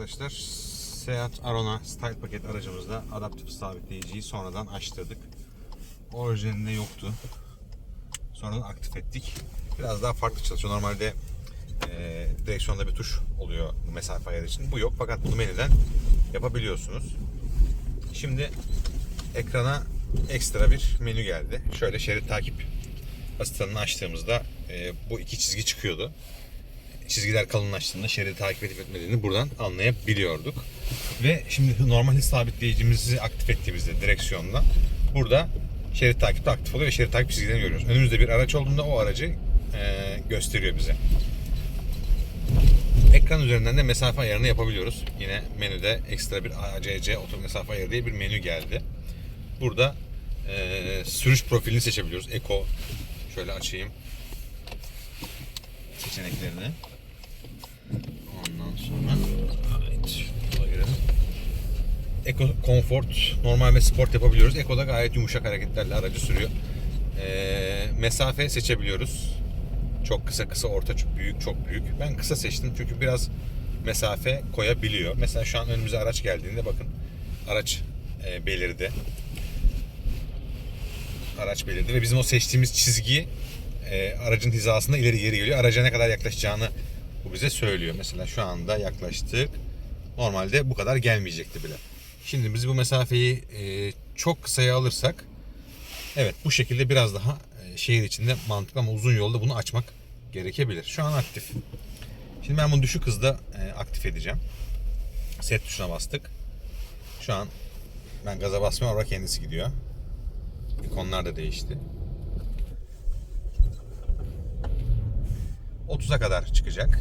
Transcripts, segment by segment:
Arkadaşlar Seat Arona Style paket aracımızda adaptif sabitleyiciyi sonradan açtırdık. Orijinalinde yoktu. Sonradan aktif ettik. Biraz daha farklı çalışıyor. Normalde e, direksiyonda bir tuş oluyor mesafe ayarı için. Bu yok fakat bunu menüden yapabiliyorsunuz. Şimdi ekrana ekstra bir menü geldi. Şöyle şerit takip asistanını açtığımızda e, bu iki çizgi çıkıyordu çizgiler kalınlaştığında şeridi takip edip etmediğini buradan anlayabiliyorduk. Ve şimdi normal sabitleyicimizi aktif ettiğimizde direksiyonla burada şerit takibi aktif oluyor ve şerit takip çizgilerini görüyoruz. Önümüzde bir araç olduğunda o aracı e, gösteriyor bize. Ekran üzerinden de mesafe ayarını yapabiliyoruz. Yine menüde ekstra bir ACC oto mesafe ayarı diye bir menü geldi. Burada e, sürüş profilini seçebiliyoruz. Eco şöyle açayım seçeneklerini. Sonra evet, yola girelim. Eco Comfort, normal ve sport yapabiliyoruz. Eco'da gayet yumuşak hareketlerle aracı sürüyor. Ee, mesafe seçebiliyoruz. Çok kısa kısa, orta çok büyük, çok büyük. Ben kısa seçtim çünkü biraz mesafe koyabiliyor. Mesela şu an önümüze araç geldiğinde bakın araç e, belirdi. Araç belirdi ve bizim o seçtiğimiz çizgi e, aracın hizasında ileri geri geliyor. Araca ne kadar yaklaşacağını bu bize söylüyor. Mesela şu anda yaklaştık. Normalde bu kadar gelmeyecekti bile. Şimdi biz bu mesafeyi e, çok kısaya alırsak evet bu şekilde biraz daha e, şehir içinde mantıklı ama uzun yolda bunu açmak gerekebilir. Şu an aktif. Şimdi ben bunu düşük hızda e, aktif edeceğim. Set tuşuna bastık. Şu an ben gaza basmıyorum. Orada kendisi gidiyor. İkonlar da değişti. 30'a kadar çıkacak.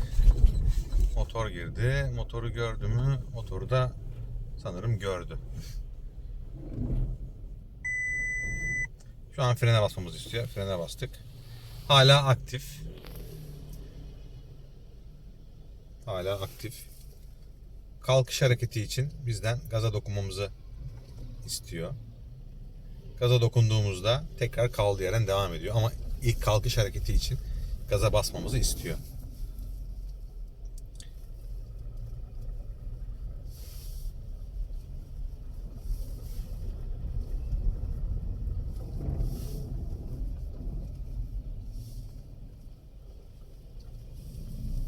Motor girdi. Motoru gördü mü? Motoru da sanırım gördü. Şu an frene basmamızı istiyor. Frene bastık. Hala aktif. Hala aktif. Kalkış hareketi için bizden gaza dokunmamızı istiyor. Gaza dokunduğumuzda tekrar kaldığı yerden devam ediyor. Ama ilk kalkış hareketi için gaza basmamızı istiyor.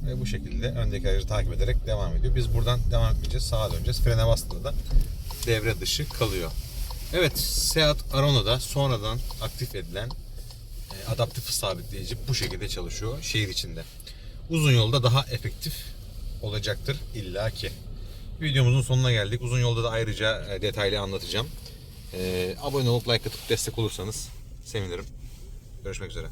Ve bu şekilde öndeki aracı takip ederek devam ediyor. Biz buradan devam etmeyeceğiz. Sağa döneceğiz. Frene bastığında da devre dışı kalıyor. Evet, Seat Arona'da sonradan aktif edilen adaptif hız sabitleyici bu şekilde çalışıyor şehir içinde. Uzun yolda daha efektif olacaktır illaki. Videomuzun sonuna geldik. Uzun yolda da ayrıca e, detaylı anlatacağım. E, abone olup like atıp destek olursanız sevinirim. Görüşmek üzere.